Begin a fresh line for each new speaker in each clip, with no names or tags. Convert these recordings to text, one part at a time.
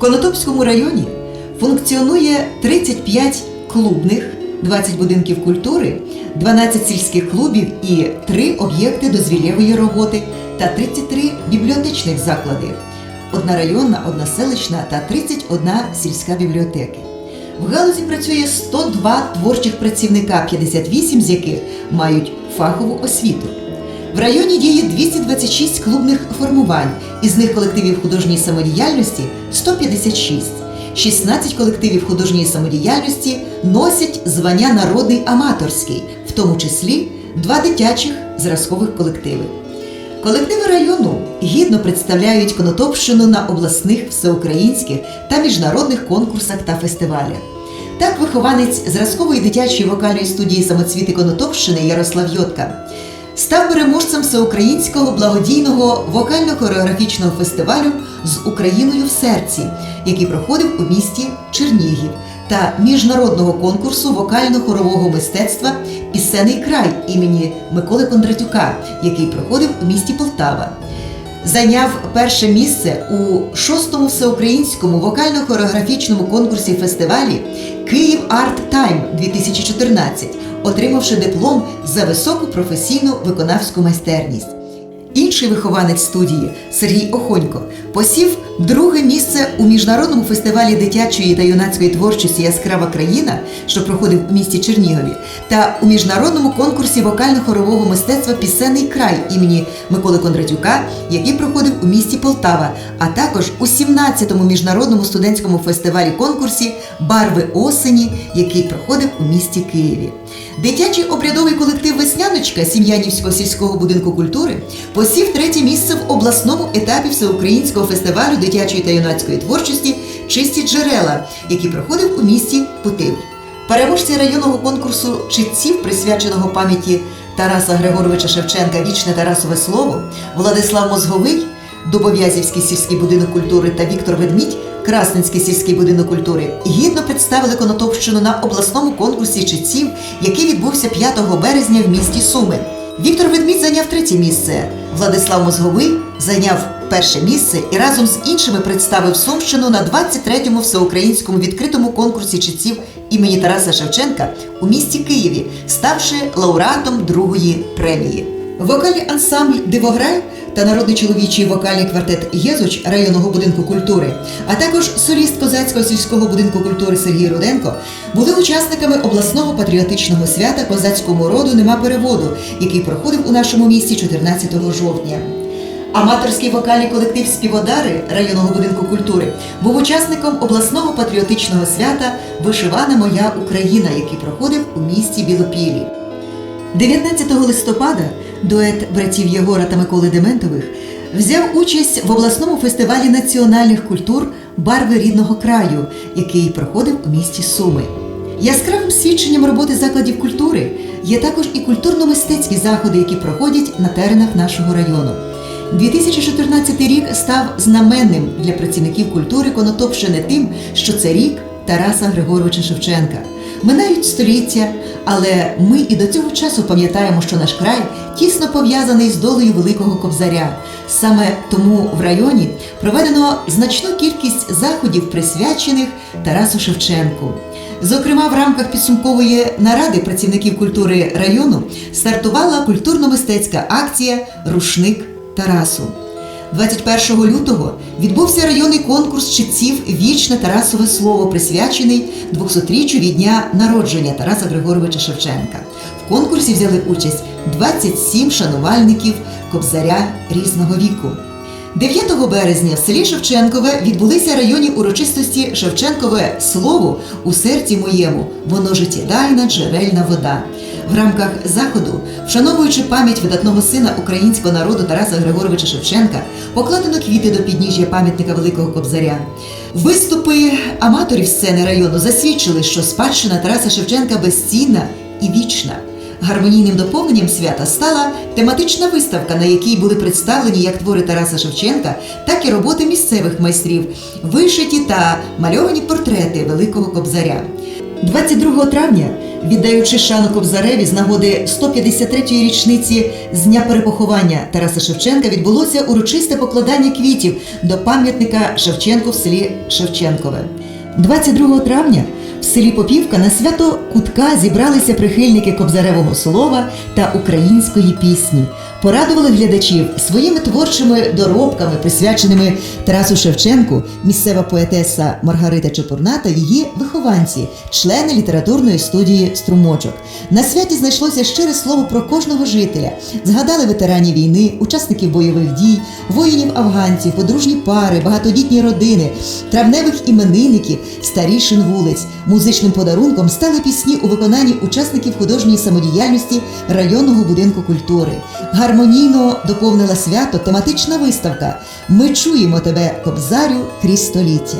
Конотопському районі функціонує 35 клубних, 20 будинків культури, 12 сільських клубів і 3 об'єкти дозвілєвої роботи та 33 бібліотечних заклади. Одна районна, одна селищна та 31 сільська бібліотеки. В галузі працює 102 творчих працівника, 58 з яких мають фахову освіту. В районі діє 226 клубних формувань, із них колективів художньої самодіяльності 156. 16 колективів художньої самодіяльності носять звання народний аматорський, в тому числі два дитячих зразкових колективи. Колективи району гідно представляють Конотопщину на обласних, всеукраїнських та міжнародних конкурсах та фестивалях. Так, вихованець зразкової дитячої вокальної студії самоцвіти Конотопщини Ярослав Йотка став переможцем всеукраїнського благодійного вокально-хореографічного фестивалю з Україною в серці, який проходив у місті Чернігів, та міжнародного конкурсу вокально-хорового мистецтва Пісенний край імені Миколи Кондратюка, який проходив у місті Полтава. Зайняв перше місце у шостому всеукраїнському вокально-хореографічному конкурсі фестивалі Київ Арт Тайм 2014, отримавши диплом за високу професійну виконавську майстерність. Інший вихованець студії Сергій Охонько посів друге місце у міжнародному фестивалі дитячої та юнацької творчості Яскрава країна, що проходив у місті Чернігові, та у міжнародному конкурсі вокально-хорового мистецтва Пісенний край імені Миколи Кондратюка, який проходив у місті Полтава, а також у 17-му міжнародному студентському фестивалі конкурсі Барви осені, який проходив у місті Києві. Дитячий обрядовий колектив Весняночка Сім'янівського сільського будинку культури посів третє місце в обласному етапі всеукраїнського фестивалю дитячої та юнацької творчості Чисті джерела, який проходив у місті Путив. Переможці районного конкурсу читців, присвяченого пам'яті Тараса Григоровича Шевченка Вічне Тарасове слово, Владислав Мозговий, Дубов'язівський сільський будинок культури та Віктор Ведмідь, Красненський сільський будинок культури, гідно представили Конотопщину на обласному конкурсі читців, який відбувся 5 березня в місті Суми. Віктор Ведмідь зайняв третє місце. Владислав Мозговий зайняв перше місце і разом з іншими представив Сумщину на 23-му всеукраїнському відкритому конкурсі читців імені Тараса Шевченка у місті Києві, ставши лауреатом другої премії. Вокальний ансамбль Дивограй та народний чоловічий вокальний квартет Єзуч районного будинку культури, а також соліст козацького сільського будинку культури Сергій Руденко були учасниками обласного патріотичного свята козацькому роду Нема переводу, який проходив у нашому місті 14 жовтня. Аматорський вокальний колектив Співодари районного будинку культури був учасником обласного патріотичного свята Вишивана моя Україна, який проходив у місті Білопілі. 19 листопада дует братів Єгора та Миколи Дементових взяв участь в обласному фестивалі національних культур Барви рідного краю, який проходив у місті Суми. Яскравим свідченням роботи закладів культури є також і культурно-мистецькі заходи, які проходять на теренах нашого району. 2014 рік став знаменним для працівників культури Конотопщини тим, що це рік Тараса Григоровича Шевченка. Минають століття, але ми і до цього часу пам'ятаємо, що наш край тісно пов'язаний з долею Великого Кобзаря. Саме тому в районі проведено значну кількість заходів, присвячених Тарасу Шевченку. Зокрема, в рамках підсумкової наради працівників культури району стартувала культурно-мистецька акція Рушник Тарасу. 21 лютого відбувся районний конкурс читців Вічне Тарасове слово, присвячений 200-річчю від дня народження Тараса Григоровича Шевченка. В конкурсі взяли участь 27 шанувальників кобзаря різного віку. 9 березня в селі Шевченкове відбулися районні урочистості Шевченкове слово у серці моєму, воно життєдайна джерельна вода. В рамках заходу, вшановуючи пам'ять видатного сина українського народу Тараса Григоровича Шевченка, покладено квіти до підніжжя пам'ятника Великого Кобзаря. Виступи аматорів сцени району засвідчили, що спадщина Тараса Шевченка безцінна і вічна. Гармонійним доповненням свята стала тематична виставка, на якій були представлені як твори Тараса Шевченка, так і роботи місцевих майстрів, вишиті та мальовані портрети Великого Кобзаря. 22 травня Віддаючи шану Кобзареві з нагоди 153-ї річниці з дня перепоховання Тараса Шевченка відбулося урочисте покладання квітів до пам'ятника Шевченку в селі Шевченкове. 22 травня в селі Попівка на свято Кутка зібралися прихильники кобзаревого слова та української пісні. Порадували глядачів своїми творчими доробками, присвяченими Тарасу Шевченку, місцева поетеса Маргарита Чепурна та її вихованці, члени літературної студії Струмочок. На святі знайшлося щире слово про кожного жителя. Згадали ветеранів війни, учасників бойових дій, воїнів афганців, подружні пари, багатодітні родини, травневих іменинників, старішин вулиць. Музичним подарунком стали пісні у виконанні учасників художньої самодіяльності районного будинку культури. Гармонійно доповнила свято тематична виставка Ми чуємо тебе, Кобзарю, крізь століття.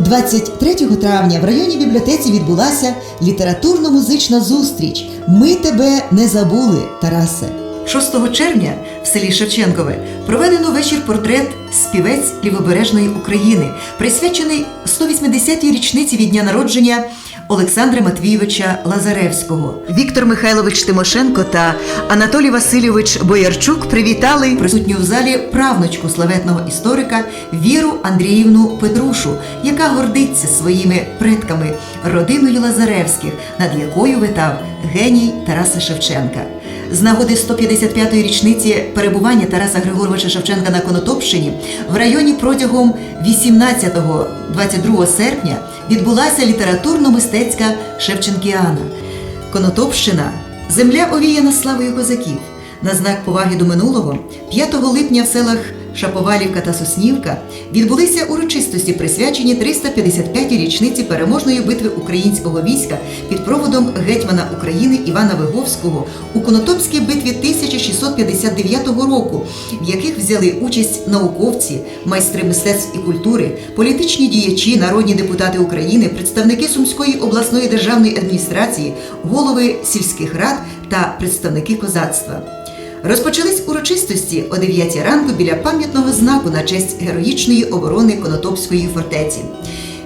23 травня в районній бібліотеці відбулася літературно-музична зустріч. Ми тебе не забули, Тарасе. 6 червня в селі Шевченкове проведено вечір портрет співець Лівобережної України, присвячений 180-й річниці від дня народження Олександра Матвійовича Лазаревського. Віктор Михайлович Тимошенко та Анатолій Васильович Боярчук привітали присутню в залі правнучку славетного історика Віру Андріївну Петрушу, яка гордиться своїми предками, родиною Лазаревських, над якою витав геній Тараса Шевченка. З нагоди 155-ї річниці перебування Тараса Григоровича Шевченка на Конотопщині в районі протягом 18-22 серпня відбулася літературно-мистецька Шевченкіана. Конотопщина земля овіяна славою козаків. На знак поваги до минулого 5 липня в селах Шаповалівка та Соснівка відбулися урочистості, присвячені 355-й річниці переможної битви українського війська під проводом гетьмана України Івана Виговського у Конотопській битві 1659 року, в яких взяли участь науковці, майстри мистецтв і культури, політичні діячі, народні депутати України, представники Сумської обласної державної адміністрації, голови сільських рад та представники козацтва. Розпочались урочистості о 9 ранку біля пам'ятного знаку на честь героїчної оборони Конотопської фортеці.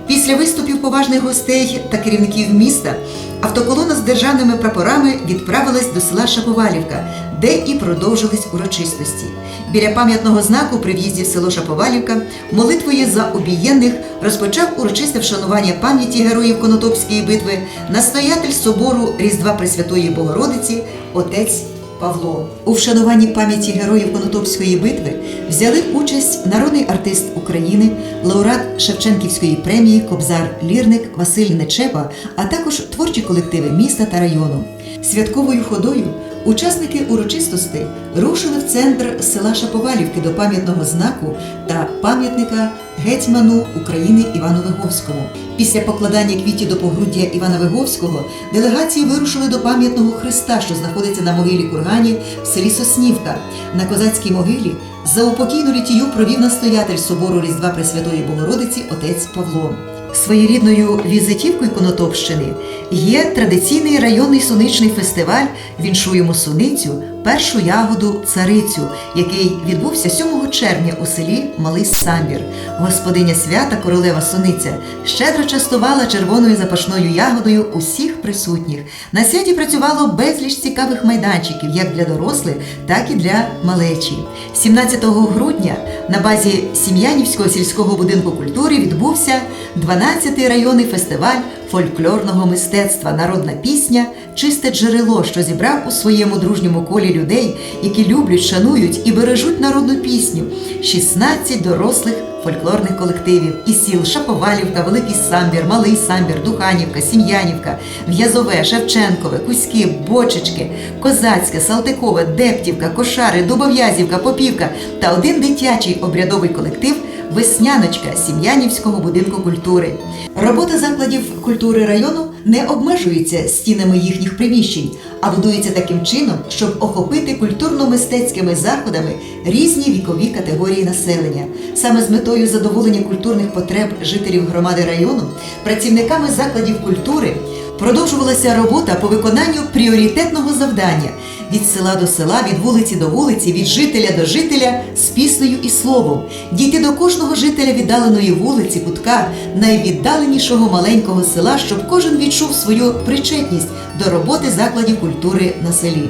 Після виступів поважних гостей та керівників міста автоколона з державними прапорами відправилась до села Шаповалівка, де і продовжились урочистості. Біля пам'ятного знаку при в'їзді в село Шаповалівка молитвою за обієнних розпочав урочисте вшанування пам'яті героїв Конотопської битви настоятель собору Різдва Пресвятої Богородиці, отець Павло. У вшануванні пам'яті героїв Конотопської битви взяли участь народний артист України, лауреат Шевченківської премії Кобзар Лірник Василь Нечепа, а також творчі колективи міста та району. Святковою ходою учасники урочистостей рушили в центр села Шаповалівки до пам'ятного знаку та пам'ятника гетьману України Івану Виговському. Після покладання квітів до погруддя Івана Виговського делегації вирушили до пам'ятного хреста, що знаходиться на могилі Кургані в селі Соснівка. На козацькій могилі за упокійну літію провів настоятель собору Різдва Пресвятої Богородиці отець Павло. Своєрідною візитівкою Конотопщини є традиційний районний суничний фестиваль Віншуємо суницю, першу ягоду царицю, який відбувся 7 червня у селі Малий Самбір. Господиня свята королева суниця щедро частувала червоною запашною ягодою усіх присутніх. На святі працювало безліч цікавих майданчиків, як для дорослих, так і для малечі. 17 грудня на базі Сім'янівського сільського будинку культури відбувся 12-й районний фестиваль фольклорного мистецтва Народна пісня Чисте джерело, що зібрав у своєму дружньому колі людей, які люблять, шанують і бережуть народну пісню. 16 дорослих фольклорних колективів із сіл Шаповалівка, Великий Самбір, Малий Самбір, Духанівка, Сім'янівка, В'язове, Шевченкове, Кузьки, Бочечки, Козацьке, Салтикове, Дептівка, Кошари, Дубов'язівка, Попівка та один дитячий обрядовий колектив Весняночка Сім'янівського будинку культури. Робота закладів культури району не обмежується стінами їхніх приміщень, а будується таким чином, щоб охопити культурно-мистецькими заходами різні вікові категорії населення. Саме з метою задоволення культурних потреб жителів громади району, працівниками закладів культури Продовжувалася робота по виконанню пріоритетного завдання від села до села, від вулиці до вулиці, від жителя до жителя з піснею і словом, дійти до кожного жителя віддаленої вулиці, кутка, найвіддаленішого маленького села, щоб кожен відчув свою причетність до роботи закладів культури на селі.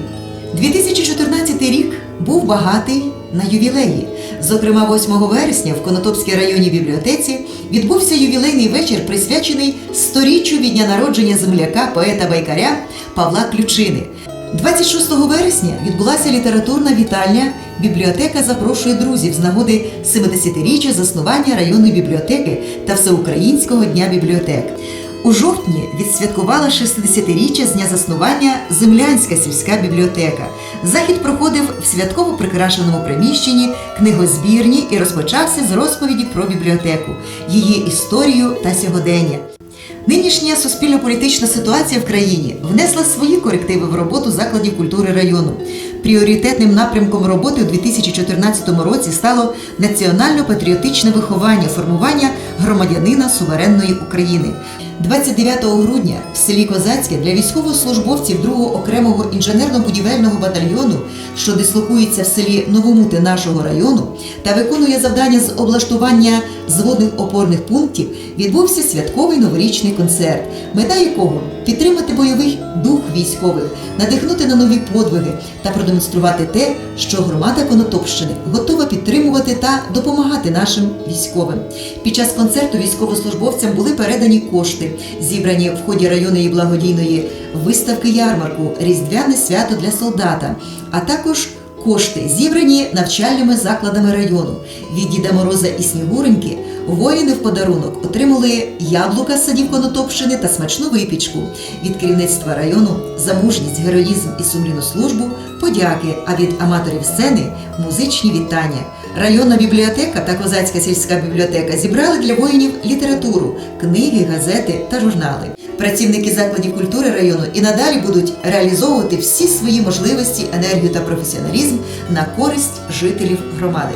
2014 рік був багатий на ювілеї. Зокрема, 8 вересня в Конотопській районній бібліотеці відбувся ювілейний вечір, присвячений сторіччю від дня народження земляка, поета байкаря Павла Ключини. 26 вересня відбулася літературна вітальня. Бібліотека запрошує друзів з нагоди 70-річчя заснування районної бібліотеки та Всеукраїнського дня бібліотек. У жовтні відсвяткувала 60-річчя з дня заснування Землянська сільська бібліотека. Захід проходив в святково прикрашеному приміщенні книгозбірні і розпочався з розповіді про бібліотеку, її історію та сьогодення. Нинішня суспільно-політична ситуація в країні внесла свої корективи в роботу закладів культури району. Пріоритетним напрямком роботи у 2014 році стало національно-патріотичне виховання, формування громадянина суверенної України. 29 грудня в селі Козацьке для військовослужбовців 2-го окремого інженерно-будівельного батальйону, що дислокується в селі Новомути нашого району та виконує завдання з облаштування зводних опорних пунктів, відбувся святковий новорічний концерт, мета якого підтримати бойовий дух військових, надихнути на нові подвиги та продемонструвати те, що громада Конотопщини готова підтримувати та допомагати нашим військовим. Під час концерту військовослужбовцям були передані кошти, зібрані в ході районної благодійної виставки ярмарку Різдвяне свято для солдата, а також Кошти зібрані навчальними закладами району. Від Діда Мороза і Снігуреньки воїни в подарунок отримали яблука з садів Конотопщини та смачну випічку. Від керівництва району за мужність, героїзм і сумлінну службу подяки, а від аматорів сцени музичні вітання. Районна бібліотека та Козацька сільська бібліотека зібрали для воїнів літературу, книги, газети та журнали. Працівники закладів культури району і надалі будуть реалізовувати всі свої можливості, енергію та професіоналізм на користь жителів громади.